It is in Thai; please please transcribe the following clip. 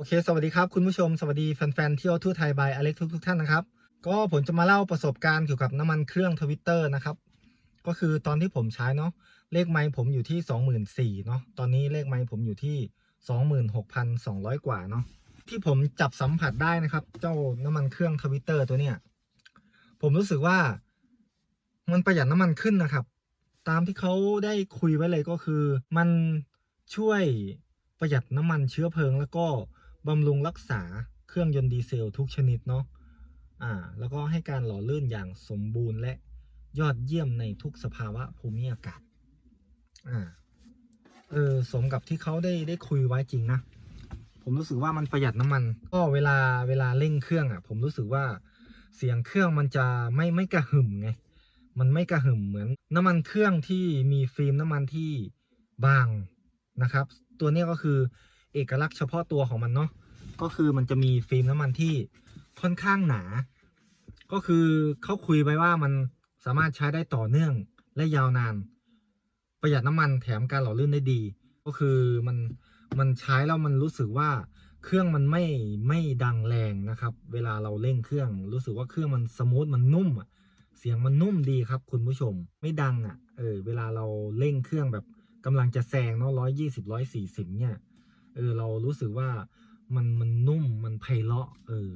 โอเค สวัสดีครับคุณผู้ชม สวัสดีแฟนๆเที่ยวทั่วไทยบายอเล็กทุกทุกๆท่านนะครับ ก็ผมจะมาเล่าประสบการณ์เกี่ยวกับน้ำมันเครื่องทวิตเตอร์นะครับ ก็คือตอนที่ผมใช้เนาะ เลขไมล์ผมอยู่ที่ 24,000เนาะ ตอนนี้เลขไมล์ผมอยู่ที่ 26,200 กว่าเนาะ ที่ผมจับสัมผัสได้นะครับ เจ้าน้ำมันเครื่องทวิตเตอร์ตัวเนี้ย ผมรู้สึกว่ามันประหยัดน้ำมันขึ้นนะครับ ตามที่เขาได้คุยไว้เลยก็คือ มันช่วยประหยัดน้ำมันเชื้อเพลิงแล้วก็ บำรุงรักษาเครื่องยนต์ดีเซลทุกชนิดเนาะอ่าแล้วก็ให้การหล่อลื่นอย่างสมบูรณ์และยอดเยี่ยมในทุกสภาวะภูมิอากาศอ่าเออสมกับที่เขาได้ได้คุยไว้จริงนะ ผมรู้สึกว่ามันประหยัดน้ำมัน ก็เวลาเวลาเร่งเครื่องอะ ผมรู้สึกว่าเสียงเครื่องมันจะไม่ไม่กระหึ่มไง มันไม่กระหึ่มเหมือน น้ำมันเครื่องที่มีฟิล์มน้ำมันที่บางนะครับ ตัวนี้ก็คือ เอกลักษณ์เฉพาะตัวของมันเนาะก็คือมันจะมีฟิล์มน้ำมันที่ค่อนข้างหนา ก็คือเขาคุยไว้ว่ามันสามารถใช้ได้ต่อเนื่องและยาวนาน ประหยัดน้ำมันแถมการหล่อลื่นได้ดี ก็คือมันมันใช้แล้วมันรู้สึกว่าเครื่องมันไม่ไม่ดังแรงนะครับ เวลาเราเร่งเครื่อง รู้สึกว่าเครื่องมันสมูทมันนุ่มอะเสียงมันนุ่มดีครับ คุณผู้ชมไม่ดังอะเออเวลาเราเร่งเครื่องแบบกำลังจะแซงเนาะร้อยยี่สิบร้อยสี่สิบเนี่ย เออเรารู้สึกว่ามันมันนุ่มมันไพเราะเออ